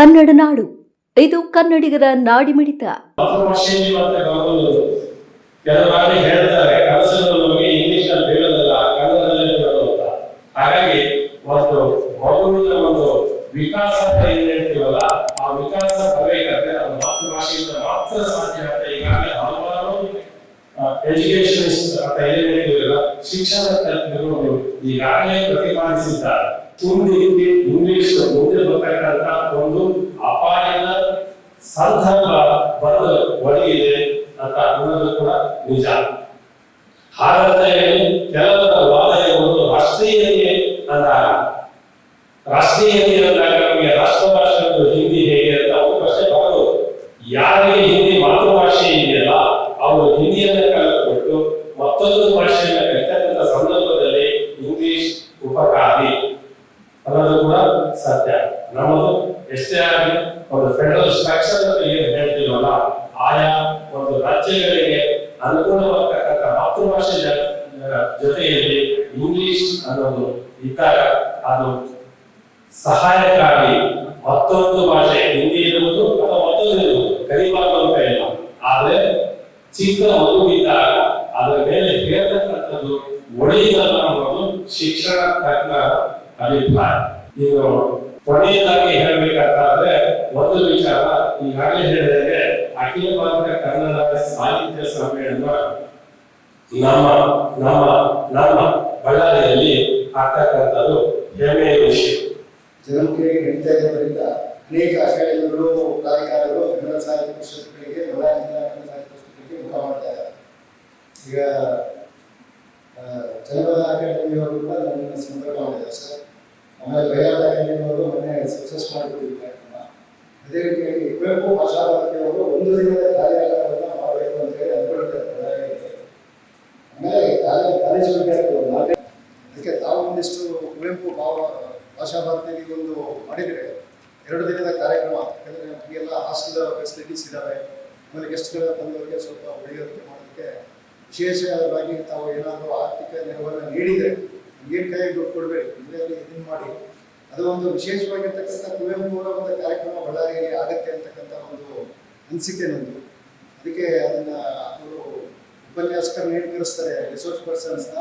ಕನ್ನಡ ನಾಡು. ಇದು ಕನ್ನಡಿಗರ ಏನ್ ಹೇಳ್ತೀವಲ್ಲ ಶಿಕ್ಷಣ ಈಗಾಗಲೇ ಪ್ರತಿಪಾದಿಸಿದ್ದಾರೆ. ಇಂಗ್ಲಿಷ್ ಸಂದರ್ಭ ಬರಲು ಒಳಗಿದೆ ಅಂತ ಅನ್ನೋದು ಕೂಡ ನಿಜ. ಹಾಗಂತ ಹೇಳಿ ಕೆಲವರ ವಾದ ಒಂದು ರಾಷ್ಟ್ರೀಯತೆ ಅಂದಾಗ ರಾಷ್ಟ್ರೀಯತೆ ಅಂದಾಗ ನಮಗೆ ರಾಷ್ಟ್ರ ಭಾಷೆ ಹಿಂದಿ ಹೇಗೆ ಅಂತ ಒಂದು ಪ್ರಶ್ನೆ ಬರೋದು ಯಾರಿಗೆ ಹಿಂದಿ ಮಾತೃಭಾಷೆ ಇದೆಯಲ್ಲ, ಅವರು ಹಿಂದಿಯನ್ನು ಕಲಿತುಬಿಟ್ಟು ಮತ್ತೊಂದು ಭಾಷೆಯನ್ನ ಕಲಿತಕ್ಕಂಥ ಸಂದರ್ಭದಲ್ಲಿ ಇಂಗ್ಲಿಷ್ ಉಪಕಾರಿ ಅನ್ನೋದು ಕೂಡ ಸತ್ಯ. ನಮ್ಮದು ಎಷ್ಟೇ ಆಗಲಿ. ಒಂದು ಫೆಡರಲ್ ಸ್ಟ್ರಕ್ಚರ್ ಅಂತ ಏನು ಹೇಳ್ತೀವಲ್ಲ, ಆಯಾ ಒಂದು ರಾಜ್ಯಗಳಿಗೆ ಅನುಗುಣವಾಗತಕ್ಕಂಥ ಮಾತೃಭಾಷೆ ಜೊತೆಯಲ್ಲಿ ಇಂಗ್ಲಿಷ್ ಅನ್ನೋದು ಇದ್ದಾಗ ಅದು ಸಹಾಯಕ್ಕಾಗಿ ಮತ್ತೊಂದು ಭಾಷೆ, ಹಿಂದಿ ಇರುವುದು ಅಥವಾ ಮತ್ತೊಂದು ಇರುವುದು ಕಲಿಬಾರ್ದು ಅಂತ ಇಲ್ಲ. ಆದ್ರೆ ಚಿಕ್ಕ ಇದ್ದಾಗ ಅದರ ಮೇಲೆ ಹೇಳ್ತಕ್ಕಂಥದ್ದು ಒಳಿತನ ಅನ್ನೋದು ಶಿಕ್ಷಣ ತಜ್ಞರ ಅಭಿಪ್ರಾಯ. ಇನ್ನು ಕೊನೆಯದಾಗಿ ಹೇಳ್ಬೇಕಾದ್ರೆ ಒಂದು ವಿಚಾರ ಈಗಾಗಲೇ ಹೇಳಿದಂಗೆ ಅಖಿಲ ಭಾರತ ಕನ್ನಡ ಸಾಹಿತ್ಯ ಸಮ್ಮೇಳನ ನಮ್ಮ ನಮ್ಮ ನಮ್ಮ ಬಳ್ಳಾರಿಯಲ್ಲಿ ಆಗ್ತಕ್ಕಂಥದ್ದು ಹೆಮ್ಮೆಯ ವಿಷಯ. ಜನಕ್ಕೆ ಇರೋದ್ರಿಂದ ಅನೇಕ ಅಕಾಡೆಮಿಗಳು ಕಾರ್ಯಕಾರರು ಕನ್ನಡ ಸಾಹಿತ್ಯ ಪುಸ್ತಕಗಳಿಗೆ ಬಳ್ಳಾರಿ ಕನ್ನಡ ಸಾಹಿತ್ಯ ಈಗ ಜನಪದ ಅಕಾಡೆಮಿಯವರು ಕೂಡ ನಮ್ಮನ್ನು ಸಂಪರ್ಕ ಮಾಡಿದ್ದಾರೆ, ಸರ್. ಆಮೇಲೆ ಬಯಾದ ಅಕಾಡೆಮಿಯವರು ಮೊನ್ನೆ ಸಕ್ಸಸ್ ಕಾರ್ಯಕ್ರಮ ಅದೇ ರೀತಿಯಾಗಿ ಕುವೆಂಪು ಭಾಷಾ ಭಾರತಿಯವರು ಒಂದು ದಿನದ ಕಾರ್ಯಾಗಾರವನ್ನು ಮಾಡಬೇಕು ಅಂತ ಹೇಳಿ ಬಳ್ಳಾರಿಯಲ್ಲಿ ಆಮೇಲೆ ಕಾಲೇಜ್ ಅದಕ್ಕೆ ತಾವು ಒಂದಿಷ್ಟು ಕುವೆಂಪು ಭಾವ ಭಾಷಾ ಭಾರತಿಯಲ್ಲಿ ಒಂದು ಮಾಡಿದರೆ ಎರಡು ದಿನದ ಕಾರ್ಯಕ್ರಮ, ಯಾಕಂದರೆ ನಮಗೆಲ್ಲ ಹಾಸ್ಟೆಲ್ ಫೆಸಿಲಿಟೀಸ್ ಇದ್ದಾವೆ ಆಮೇಲೆ ಗೆಸ್ಟ್ಗಳ ಬಂದವರಿಗೆ ಸ್ವಲ್ಪ ಉಳಿಯೋದಕ್ಕೆ ಮಾಡೋದಕ್ಕೆ ವಿಶೇಷವಾಗಿ ತಾವು ಏನಾದರೂ ಆರ್ಥಿಕ ನೆರವನ್ನು ನೀಡಿದರೆ, ಏನು ಕೈ ದುಡ್ಡು ಕೊಡಬೇಡಿ ಇದರಲ್ಲಿ ಇದನ್ನು ಮಾಡಿ ಅದು ಒಂದು ವಿಶೇಷವಾಗಿರ್ತಕ್ಕಂಥ ಕುವೆಂಪು ಅವರ ಒಂದು ಕಾರ್ಯಕ್ರಮ ಬಳ್ಳಾರಿಯಲ್ಲಿ ಆಗತ್ತೆ ಅಂತಕ್ಕಂಥ ಒಂದು ಅನಿಸಿಕೆ ನಂದು. ಅದಕ್ಕೆ ಅದನ್ನ ಅವರು ಉಪನ್ಯಾಸಕರು ನೇಮಕರಿಸ್ತಾರೆ ರಿಸೋರ್ಸ್ ಪರ್ಸನ್ಸ್ನ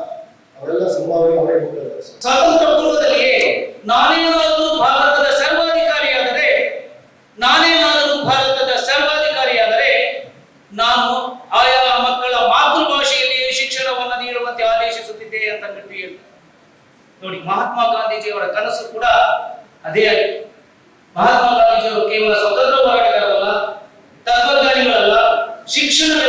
ಅವರೆಲ್ಲ ಸಂಭಾವನೆ ಅವರೇ ಸರ್ ಸ್ವಾತಂತ್ರ್ಯ ಪೂರ್ವದಲ್ಲಿಯೇ ನಾನೇನಾದರೂ ಭಾರತದ ಸರ್ವಾಧಿಕಾರಿಯಾದರೆ, ನಾನೇನಾದರೂ ಭಾರತದ ಸರ್ವಾಧಿಕಾರಿಯಾದರೆ, ನಾನು ಆಯಾ ಮಕ್ಕಳ ಮಾತೃಭಾಷೆಯಲ್ಲಿ ಶಿಕ್ಷಣವನ್ನು ನೀಡುವಂತೆ ಆದೇಶಿಸುತ್ತಿದ್ದೆ ಅಂತ ಹೇಳ್ತಾರೆ ನೋಡಿ ಮಹಾತ್ಮ ಗಾಂಧೀಜಿಯವರ ಕನಸು ಕೂಡ ಅದೇ ಆಗಿದೆ. ಮಹಾತ್ಮ ಗಾಂಧೀಜಿಯವರು ಕೇವಲ ಸ್ವತಂತ್ರ ಹೋರಾಟಗಾರರಲ್ಲ ತತ್ವಜ್ಞಾನಿಗಳಲ್ಲ ಶಿಕ್ಷಣವೆಲ್ಲರೂ